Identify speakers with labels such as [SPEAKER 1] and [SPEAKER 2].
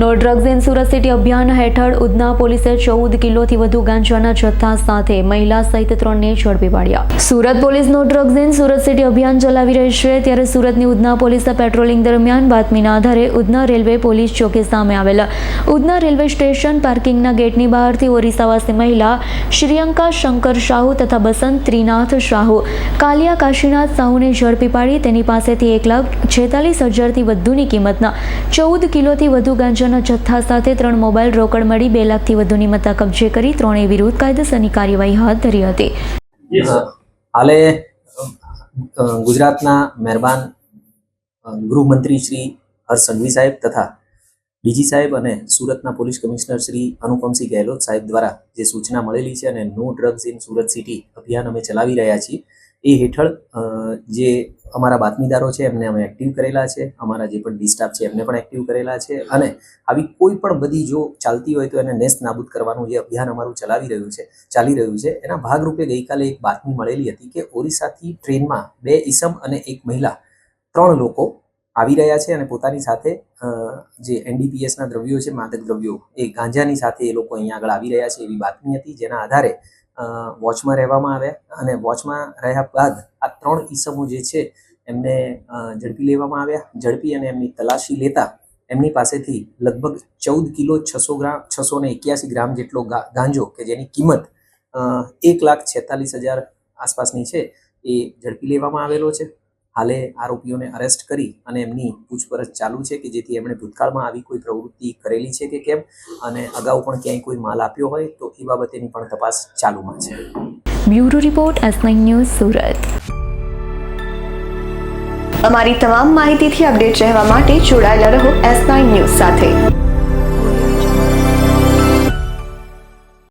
[SPEAKER 1] No drugs in Surat city અભિયાન હેઠળ ઉધના પોલીસે ચૌદ કિલોથી વધુ ગાંજાના જથ્થા સાથે મહિલા સહિત ત્રણને ઝડપી પાડ્યા. Surat police no drugs in Surat city અભિયાન ચલાવી રહી છે ત્યારે સુરતની ઉધના પોલીસે પેટ્રોલિંગ દરમિયાન બાતમીના આધારે ઉધના રેલવે પોલીસ ચોકી સામે આવેલા. ઉધના રેલવે સ્ટેશન પાર્કિંગના ગેટની બહારથી ઓરિસ્સાવાસી મહિલા શ્રીયંકા શંકર શાહુ તથા બસંત ત્રિનાથ શાહુ, કાલિયા કાશીનાથ શાહુને ઝડપી પાડી તેની પાસેથી એક લાખ છેતાલીસ હજારથી વધુની કિંમતના ચૌદ કિલોથી વધુ ગાંજાના જથ્થા સાથે ત્રણ મોબાઈલ રોકડ મળી બે લાખથી વધુની મત્તા કબજે કરી ત્રણેય વિરુદ્ધ કાયદેસરની કાર્યવાહી હાથ ધરી હતી.
[SPEAKER 2] હાલે ગુજરાતના મહેરબાન ગૃહમંત્રી શ્રી હર્ષ સંઘવી સાહેબ તથા ડીજી સાહેબ અને સુરતના પોલીસ કમિશનર શ્રી અનુપમસિંહ ગહેલોત સાહેબ દ્વારા જે સૂચના મળેલી છે અને no drugs in Surat city અભિયાન અમે ચલાવી રહ્યા છીએ એ હેઠળ જે અમારા બાતમીદારો છે એમને અમે એક્ટિવ કરેલા છે, અમારા જે પણ ડિસ્ટાફ છે એમને પણ એક્ટિવ કરેલા છે અને આવી કોઈ પણ બધી જો ચાલતી હોય તો એને નેસ્ત નાબૂદ કરવાનું જે અભિયાન અમારું ચલાવી રહ્યું છે, ચાલી રહ્યું છે, એના ભાગરૂપે ગઈકાલે એક બાતમી મળેલી હતી કે ઓરિસ્સાથી ટ્રેનમાં બે ઈસમ અને એક મહિલા ત્રણ લોકો આવી રહ્યા છે અને પોતાની સાથે જે એનડીપીએસના દ્રવ્યો છે, માદક દ્રવ્યો એ ગાંજાની સાથે એ લોકો અહીંયા આગળ આવી રહ્યા છે એવી બાતમી હતી, જેના આધારે વોચમાં રહેવામાં આવ્યા અને વોચમાં રહ્યા બાદ આ ત્રણ ઈસમો જે છે, એમને ઝડપી લેવામાં આવ્યા. ઝડપી અને એમની તલાશી લેતા એમની પાસેથી લગભગ ચૌદ કિલો છસો ગ્રામ, છસો ને એક્યાસી ગ્રામ જેટલો ગાંજો કે જેની કિંમત એક લાખ છેતાલીસ હજાર આસપાસની છે, એ ઝડપી લેવામાં આવેલો છે. હાલે આરોપીઓને અરેસ્ટ કરી અને એમની પૂછપરછ ચાલુ છે કે જેથી એમણે ભૂતકાળમાં આવી કોઈ પ્રવૃત્તિ કરેલી છે કે કેમ અને અગાઉ પણ ક્યાંય કોઈ માલ આપ્યો હોય તો એ બાબતેની પણ તપાસ ચાલુમાં છે.
[SPEAKER 1] Bureau report S news Surat.
[SPEAKER 3] અમારી તમામ માહિતીથી અપડેટ રહેવા માટે જોડાયેલા રહો એસ ન્યૂઝ સાથે.